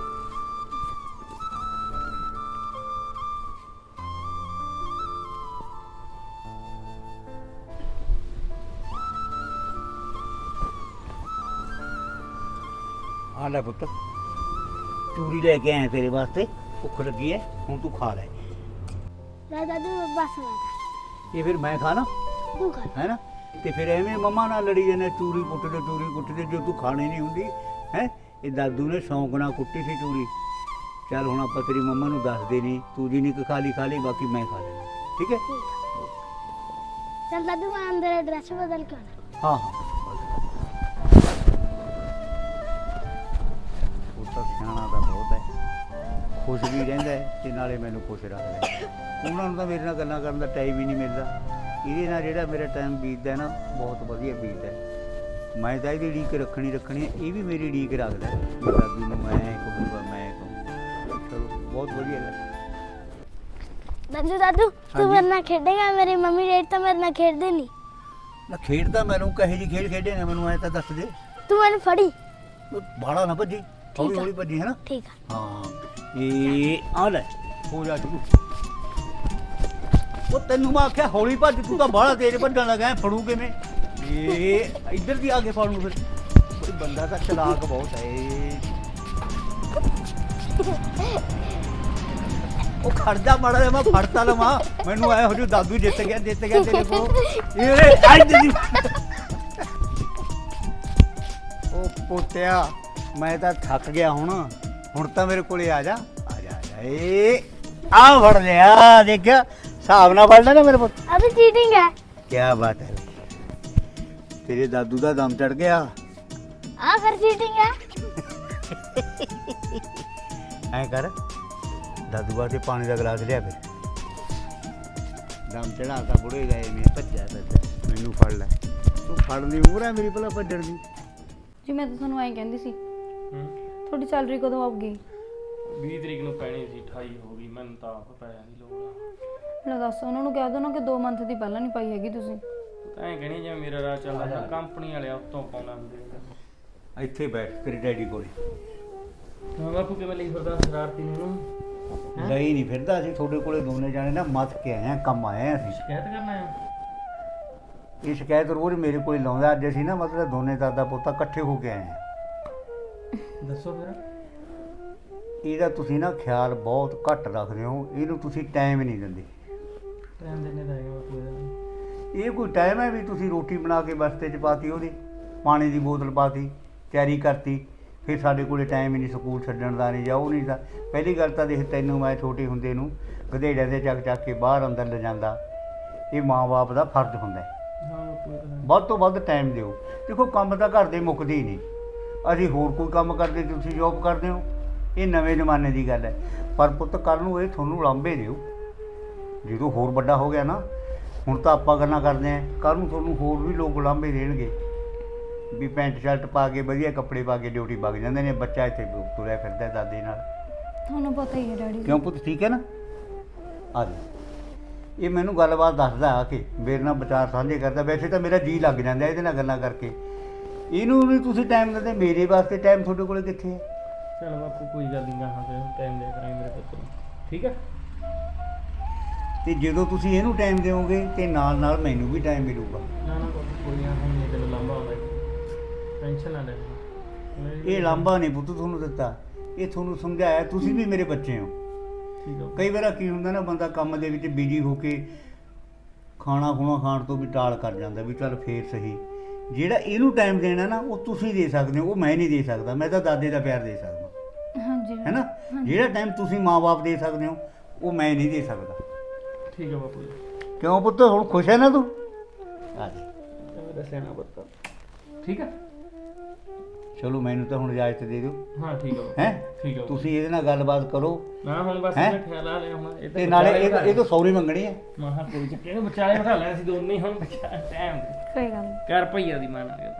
ਆ ਲੈ ਪੁੱਤ ਚੂਰੀ ਲੈ ਕੇ ਆਇਆ ਤੇਰੇ ਵਾਸਤੇ। ਭੁੱਖ ਲੱਗੀ ਹੈ ਹੁਣ ਤੂੰ ਖਾ ਲੈ। ਲੈ ਦਾਦੂ ਬਸ ਤਾਂ ਇਹ ਫਿਰ ਮੈਂ ਖਾਣਾ? ਤੂੰ ਖਾ ਹੈ ਨਾ ਤੇ ਫਿਰ ਐਵੇਂ ਮੰਮਾ ਨਾਲ ਲੜੀ ਜਾਂਦੇ ਚੂਰੀ ਕੁੱਟਦੇ ਚੂਰੀ ਕੁੱਟਦੇ ਜੋ ਤੂੰ ਖਾਣੀ ਨਹੀਂ ਹੁੰਦੀ ਹੈ? ਇਹ ਦਾਦੂ ਨੇ ਸ਼ੌਂਕ ਨਾਲ ਕੁੱਟੀ ਸੀ ਚੂਰੀ ਚੱਲ ਹੁਣ ਆਪਾਂ ਤੇਰੀ ਮੰਮਾ ਨੂੰ ਦੱਸਦੇ ਨਹੀਂ ਤੂੰ ਜੀ ਨਹੀਂ ਖਾ ਲਈ ਖਾ ਲਈ ਬਾਕੀ ਮੈਂ ਖਾ ਲੈਣਾ ਠੀਕ ਹੈ? ਚੱਲ ਦਾਦੂ ਮੈਂ ਅੰਦਰ ਐਡਰੈਸ ਬਦਲ ਕੇ ਆਉਣਾ। ਹਾਂ ਹਾਂ। ਉਹ ਤਾਂ ਸਿਆਣਾ ਦਾ ਬਹੁਤ ਹੈ। ਖੁਸ਼ ਵੀ ਰਹਿੰਦਾ ਹੈ ਤੇ ਨਾਲੇ ਮੈਨੂੰ ਖੁਸ਼ ਰੱਖਦਾ ਹੈ। ਉਹਨਾਂ ਨੂੰ ਤਾਂ ਮੇਰੇ ਨਾਲ ਗੱਲਾਂ ਕਰਨ ਦਾ ਟਾਈਮ ਹੀ ਨਹੀਂ ਮਿਲਦਾ। ਇਹਦੇ ਨਾਲ ਜਿਹੜਾ ਮੇਰਾ ਟਾਈਮ ਬੀਤਦਾ ਹੈ ਨਾ ਬਹੁਤ ਵਧੀਆ ਬੀਤਦਾ ਹੈ। ਮੈਂ ਤਾਂ ਇਹਦੀ ਢੀਕ ਰੱਖਣੀ ਰੱਖਣੀ ਹੈ ਇਹ ਵੀ ਮੇਰੀ ਢੀਕ ਰੱਖਦਾ ਨੂੰ ਮੈਂ ਕਹੂੰਗਾ ਮੈਂ ਕਹੂੰਗਾ। ਚਲੋ ਬਹੁਤ ਵਧੀਆ ਹੈ। ਦਾਦੂ ਦਾਦੂ ਤੂੰ। ਮੇਰੇ ਨਾਲ ਖੇਡੇਗਾ? ਮੇਰੀ ਮੰਮੀ ਡੈਡੀ ਤਾਂ ਮੇਰੇ ਨਾਲ ਖੇਡਦੇ ਨਹੀਂ। ਨਾ ਖੇਡਦਾ ਮੈਨੂੰ ਕਹੇ ਜੀ ਖੇਡ ਖੇਡੇ ਨੇ ਮੈਨੂੰ ਐ ਤਾਂ ਦੱਸ ਦੇ। ਤੂੰ ਮੈਨੂੰ ਫੜੀ। ਬਾੜਾ ਨਾ ਭੱਜੀ ਹੌਲੀ। ਹੌਲੀ ਭੱਜੀ ਹੈ ਨਾ ਠੀਕ ਆ। ਹਾਂ ਇਹ ਆ ਲੈ ਹੋ ਜਾ ਤੂੰ। ਉਹ ਤੈਨੂੰ ਮੈਂ ਆਖਿਆ ਹੌਲੀ ਭੱਜ ਤੂੰ ਤਾਂ ਬਾਹਲਾ ਤੇਜ਼ ਭੱਜਣ ਲੱਗਾ ਫੜੂ ਕਿਵੇਂ? ਇਹ ਇੱਧਰ ਦੀ ਆ ਕੇ ਫੜੂ ਫਿਰ। ਕੋਈ ਬੰਦਾ ਤਾਂ ਚਲਾਕ ਬਹੁਤ ਹੈ। ਉਹ ਖੜਦਾ ਮਾੜਾ ਜਿਹਾ ਮੈਂ ਫੜਤਾ ਲਵਾਂ ਮੈਨੂੰ ਆਇਆ ਹੋ ਜੂ ਦਾਦੂ ਜਿੱਤ ਗਿਆ ਜਿੱਤ ਗਿਆ ਤੇਰੇ ਕੋਲ। ਇਹ ਅੱਜ ਦੀ ਉਹ ਪੋਤਿਆ ਮੈਂ ਤਾਂ ਥੱਕ ਗਿਆ ਹੁਣ। ਹੁਣ ਤਾਂ ਮੇਰੇ ਕੋਲੇ ਆ ਜਾ। ਆ ਜਾ ਆ ਜਾ। ਏ ਆ ਫੜ ਲਿਆ ਦੇਖਿਆ। ਹਿਸਾਬ ਨਾਲ ਫੜ ਲੈਣਾ ਮੇਰੇ ਪੁੱਤ ਅਬੇ ਚੀਟਿੰਗ ਹੈ। ਕੀ ਬਾਤ ਹੈ। ਤੇਰੇ ਦਾਦੂ ਦਾ ਦਮ ਚੜ ਗਿਆ। ਆ ਫਿਰ ਚੀਟਿੰਗ ਹੈ ਐ ਕਰ ਦਾਦੂ ਵਾਸਤੇ ਪਾਣੀ ਦਾ ਗਲਾਸ ਲਿਆ ਫਿਰ। ਦਮ ਚੜਾਤਾ ਬੁੜੇ ਗਏ ਨੇ ਭੱਜਿਆ ਭੱਜਿਆ ਮੈਨੂੰ ਫੜ ਲੈ। ਤੂੰ ਫੜ ਲਈ ਉਮਰ ਹੈ ਮੇਰੀ ਭਲਾ ਭੱਜਣ ਦੀ। ਜੀ ਮੈਂ ਤਾਂ ਤੁਹਾਨੂੰ ਐਂ ਕਹਿੰਦੀ ਸੀ। ਹੂੰ। ਤੁਹਾਡੀ ਸੈਲਰੀ ਕਦੋਂ ਆਊਗੀ? 20 ਤਰੀਕ ਨੂੰ ਪੈਣੀ ਸੀ 28 ਹੋ ਗਈ। ਮੈਨੂੰ ਤਾਂ ਆਪ ਪੈਸਿਆਂ ਦੀ ਲੋੜ ਆ। ਲੈ ਦੱਸ ਉਹਨਾਂ ਨੂੰ ਕਹਿ ਦੋ ਨਾ ਕਿ 2 ਮੰਥ ਦੀ ਪਹਿਲਾਂ ਨਹੀਂ ਪਾਈ ਹੈਗੀ ਤੁਸੀਂ। ਐਂ ਕਹਿਣੀ ਜਿਵੇਂ ਮੇਰਾ ਰਾਹ ਚੱਲਦਾ ਕੰਪਨੀ ਵਾਲੇ ਉੱਤੋਂ ਪਾਉਣਾ ਹੁੰਦੇ। ਇੱਥੇ ਬੈਠ ਤੇਰੇ ਡੈਡੀ ਕੋਲੇ। ਹਾਂ ਬਾਪੂ ਕਿਵੇਂ ਲਈ ਫਿਰਦਾ ਸ਼ਰਾਰਤੀ ਨੂੰ? ਹੈਂ? ਲਈ ਨਹੀਂ ਫਿਰਦਾ ਅਸੀਂ ਤੁਹਾਡੇ ਕੋਲੇ ਦੋਨੇ ਜਾਣੇ ਨਾ ਮੱਥ ਕੇ ਆਏ ਆ ਕੰਮ ਆਏ ਆ ਅਸੀਂ। ਸ਼ਿਕਾਇਤ ਕਰਨਾ ਹੈ ਇਹ ਸ਼ਿਕਾਇਤ ਰੋਜ਼ ਮੇਰੇ ਕੋਲੇ ਲਾਉਂਦਾ ਅੱਜ ਅਸੀਂ ਨਾ ਮਤਲਬ ਦੋਨੇ ਦਾਦਾ ਪੋਤਾ ਇਕੱਠੇ ਹੋ ਕੇ ਆਏ ਆ ਦੱਸੋ ਫਿਰ। ਇਹਦਾ ਤੁਸੀਂ ਨਾ ਖਿਆਲ ਬਹੁਤ ਘੱਟ ਰੱਖਦੇ ਹੋ ਇਹਨੂੰ ਤੁਸੀਂ ਟਾਈਮ ਨਹੀਂ ਦਿੰਦੇ। ਟਾਈਮ ਦੇਣੇ ਦਾ ਹੈਗਾ ਬਾਪੂ ਇਹਦਾ। ਇਹ ਕੋਈ ਟਾਈਮ ਹੈ ਵੀ ਤੁਸੀਂ ਰੋਟੀ ਬਣਾ ਕੇ ਬਸਤੇ 'ਚ ਪਾਤੀ ਉਹਦੀ? ਪਾਣੀ ਦੀ ਬੋਤਲ ਪਾਤੀ ਤਿਆਰੀ ਕਰਤੀ ਫਿਰ ਸਾਡੇ ਕੋਲੇ ਟਾਈਮ ਹੀ ਨਹੀਂ ਸਕੂਲ ਛੱਡਣ ਦਾ ਨਹੀਂ ਜਾਂ ਉਹ ਨਹੀਂ ਦਾ ਪਹਿਲੀ ਗੱਲ ਤਾਂ ਦੇਖ ਤੈਨੂੰ ਮੈਂ ਛੋਟੇ ਹੁੰਦੇ ਨੂੰ ਗਧੇੜਿਆਂ ਦੇ ਚੱਕ ਚੱਕ ਕੇ ਬਾਹਰ ਅੰਦਰ ਲਿਜਾਂਦਾ ਇਹ ਮਾਂ-ਬਾਪ ਦਾ ਫਰਜ਼ ਹੁੰਦਾ ਤਾਂ ਹੈ। ਵੱਧ ਤੋਂ ਵੱਧ ਟਾਈਮ ਦਿਓ। ਦੇਖੋ ਕੰਮ ਤਾਂ ਘਰ ਦੇ ਮੁੱਕਦੇ ਹੀ ਨਹੀਂ। ਅਸੀਂ ਹੋਰ ਕੋਈ ਕੰਮ ਕਰਦੇ ਤੁਸੀਂ ਜੋਬ ਕਰਦੇ ਹੋ। ਇਹ ਨਵੇਂ ਜ਼ਮਾਨੇ ਦੀ ਗੱਲ ਹੈ। ਪਰ ਪੁੱਤ ਕੱਲ ਨੂੰ ਇਹ ਤੁਹਾਨੂੰ ਲਾਂਬੇ ਦਿਓ। ਜਦੋਂ ਹੋਰ ਵੱਡਾ ਹੋ ਗਿਆ ਨਾ ਹੁਣ ਤਾਂ ਆਪਾਂ ਗੱਲਾਂ ਕਰਦੇ ਆਂ। ਕੱਲ ਨੂੰ ਤੁਹਾਨੂੰ ਹੋਰ ਵੀ ਲੋਕ ਲਾਂਬੇ ਦੇਣਗੇ। ਵੀ ਪੈਂਟ ਸ਼ਰਟ ਪਾ ਕੇ ਵਧੀਆ ਕੱਪੜੇ ਪਾ ਕੇ ਡਿਊਟੀ ਵਗ ਜਾਂਦੇ ਨੇ ਬੱਚਾ ਇੱਥੇ ਤੁਰਿਆ ਫਿਰਦਾ ਦਾਦੀ ਨਾਲ। ਤੁਹਾਨੂੰ ਪਤਾ ਹੀ ਹੈ ਡੈਡੀ ਜੀ। ਕਿਉਂ ਪੁੱਤ? ਠੀਕ ਹੈ ਨਾ? ਆ ਜਾ। ਇਹ ਮੈਨੂੰ ਗੱਲਬਾਤ ਦੱਸਦਾ ਆ ਕਿ ਮੇਰੇ ਨਾਲ ਵਿਚਾਰ ਸਾਂਝੇ ਕਰਦਾ। ਵੈਸੇ ਤਾਂ ਮੇਰਾ ਜੀ ਲੱਗ ਜਾਂਦਾ ਇਹਦੇ ਨਾਲ ਗੱਲਾਂ ਕਰਕੇ। ਇਹਨੂੰ ਨਹੀਂ ਤੁਸੀਂ ਟਾਈਮ ਦਿੰਦੇ ਮੇਰੇ ਵਾਸਤੇ ਟਾਈਮ ਤੁਹਾਡੇ ਕੋਲੇ ਕਿੱਥੇ ਹੈ? ਚਲ ਬਾਪੂ ਕੋਈ ਗੱਲ ਨਹੀਂ ਗਾਹਾਂ ਤੇ ਟਾਈਮ ਦੇ ਕਰਾਂਗੇ ਮੇਰੇ ਪੁੱਤ ਨੂੰ। ਠੀਕ ਹੈ? ਤੇ ਜਦੋਂ ਤੁਸੀਂ ਇਹਨੂੰ ਟਾਈਮ ਦਿਓਗੇ ਤੇ ਨਾਲ ਨਾਲ ਮੈਨੂੰ ਵੀ ਟਾਈਮ ਮਿਲੂਗਾ। ਨਾ ਨਾ ਕੋਈ ਨਾ ਹੁਣ ਨਹੀਂ ਤੈਨੂੰ ਲੰਬਾ ਆਉਂਦਾ ਟੈਨਸ਼ਨ ਨਾ ਲੈ। ਇਹ ਲਾਂਭਾ ਨਹੀਂ ਪੁੱਤ ਤੁਹਾਨੂੰ ਦਿੱਤਾ। ਇਹ ਤੁਹਾਨੂੰ ਸਮਝਾਇਆ ਤੁਸੀਂ ਵੀ ਮੇਰੇ ਬੱਚੇ ਹੋ। ਠੀਕ ਆ। ਕਈ ਵਾਰ ਕੀ ਹੁੰਦਾ ਨਾ ਬੰਦਾ ਕੰਮ ਦੇ ਵਿੱਚ ਬਿਜ਼ੀ ਹੋ ਕੇ ਖਾਣਾ ਖੁਣਾ ਖਾਣ ਤੋਂ ਵੀ ਟਾਲ ਕਰ ਜਾਂਦਾ ਵੀ ਚੱਲ ਫੇਰ ਸਹੀ। ਜਿਹੜਾ ਇਹਨੂੰ ਟਾਈਮ ਦੇਣਾ ਨਾ ਉਹ ਤੁਸੀਂ ਦੇ ਸਕਦੇ ਹੋ ਉਹ ਮੈਂ ਨਹੀਂ ਦੇ ਸਕਦਾ। ਮੈਂ ਤਾਂ ਦਾਦੇ ਦਾ ਪਿਆਰ ਦੇ ਸਕਦਾ। ਹਾਂਜੀ ਹੈ ਨਾ? ਜਿਹੜਾ ਟਾਈਮ ਤੁਸੀਂ ਮਾਪੇ ਦੇ ਸਕਦੇ ਹੋ ਉਹ ਮੈਂ ਨਹੀਂ ਦੇ ਸਕਦਾ। ਠੀਕ ਆ ਬਾਪੂ ਜੀ। ਕਿਉਂ ਪੁੱਤ? ਹੁਣ ਖੁਸ਼ ਹੈ ਨਾ ਤੂੰ? ਆ ਜਾ। ਦੱਸਿਆ ਨਾ ਬੱਤਾ ਠੀਕ ਆ? ਚਲੋ ਮੈਨੂੰ ਤਾਂ ਹੁਣ ਇਜਾਜ਼ਤ ਦੇ ਦਿਓ। ਹਾਂ ਠੀਕ ਆ ਹੈ? ਠੀਕ ਆ ਤੁਸੀਂ ਇਹਦੇ ਨਾਲ ਗੱਲਬਾਤ ਕਰੋ। ਨਾ ਹੁਣ ਬਸ ਹੈਂ? ਮੈਂ ਖਿਆਲ ਆ ਲਿਆ ਹੁਣ। ਇਹ ਤੇ ਨਾਲੇ ਇਹ ਇਹ ਤੋਂ ਸੌਰੀ ਮੰਗਣੀ ਹੈ ਮਹਾ ਕੋਈ ਚੱਕੇ ਵਿਚਾਲੇ ਬਿਠਾ ਲੈਣਾ ਸੀ ਦੋਨੇ ਹੀ ਹੁਣ। ਟਾਈਮ ਕੋਈ ਗੱਲ ਕਰ ਭਈਆ ਦੀ ਮਾਂ ਨਾਲ। ਗੱਲ